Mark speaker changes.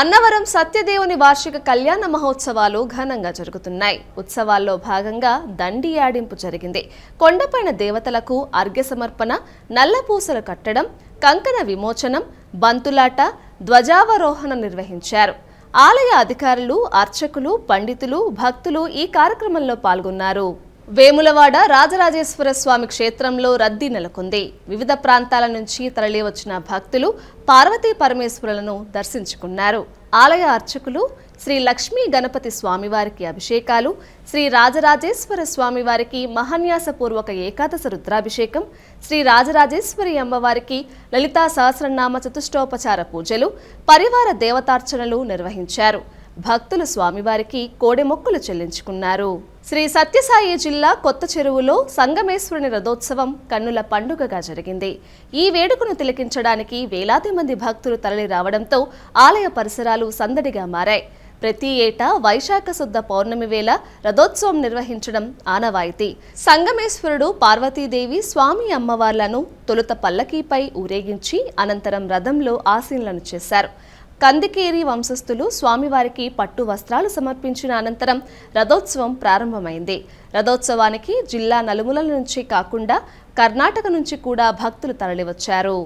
Speaker 1: అన్నవరం సత్యదేవుని వార్షిక కళ్యాణ మహోత్సవాలు ఘనంగా జరుగుతున్నాయి. ఉత్సవాల్లో భాగంగా దండి యాడింపు జరిగింది. కొండపైన దేవతలకు అర్ఘ్య సమర్పణ నల్లపూసలు కట్టడం కంకణ విమోచనం బంతులాట ధ్వజావరోహణ నిర్వహించారు. ఆలయ అధికారులు అర్చకులు పండితులు భక్తులు ఈ కార్యక్రమంలో పాల్గొన్నారు. వేములవాడ రాజరాజేశ్వర స్వామి క్షేత్రంలో రద్దీ నెలకొంది. వివిధ ప్రాంతాల నుంచి తరలివచ్చిన భక్తులు పార్వతీ పరమేశ్వరులను దర్శించుకున్నారు. ఆలయ అర్చకులు శ్రీ లక్ష్మీ గణపతి స్వామివారికి అభిషేకాలు శ్రీ రాజరాజేశ్వర స్వామివారికి మహాన్యాసపూర్వక ఏకాదశ రుద్రాభిషేకం శ్రీ రాజరాజేశ్వరి అమ్మవారికి లలితా సహస్రనామ చతుష్టోపచార పూజలు పరివార దేవతార్చనలు నిర్వహించారు. భక్తులు స్వామివారికి కోడె మొక్కులు చెల్లించుకున్నారు. శ్రీ సత్యసాయి జిల్లా కొత్త చెరువులో సంగమేశ్వరుని రథోత్సవం కన్నుల పండుగగా జరిగింది. ఈ వేడుకను తిలకించడానికి వేలాది మంది భక్తులు తరలి రావడంతో ఆలయ పరిసరాలు సందడిగా మారాయి. ప్రతి ఏటా వైశాఖ శుద్ధ పౌర్ణమి వేళ రథోత్సవం నిర్వహించడం ఆనవాయితీ. సంగమేశ్వరుడు పార్వతీదేవి స్వామి అమ్మవార్లను తొలుత పల్లకీపై ఊరేగించి అనంతరం రథంలో ఆసీనులను చేశారు. కందికేరి వంశస్థులు స్వామివారికి పట్టు వస్త్రాలు సమర్పించిన అనంతరం రథోత్సవం ప్రారంభమైంది. రథోత్సవానికి జిల్లా నలుమూలల నుంచి కాకుండా కర్ణాటక నుంచి కూడా భక్తులు తరలివచ్చారు.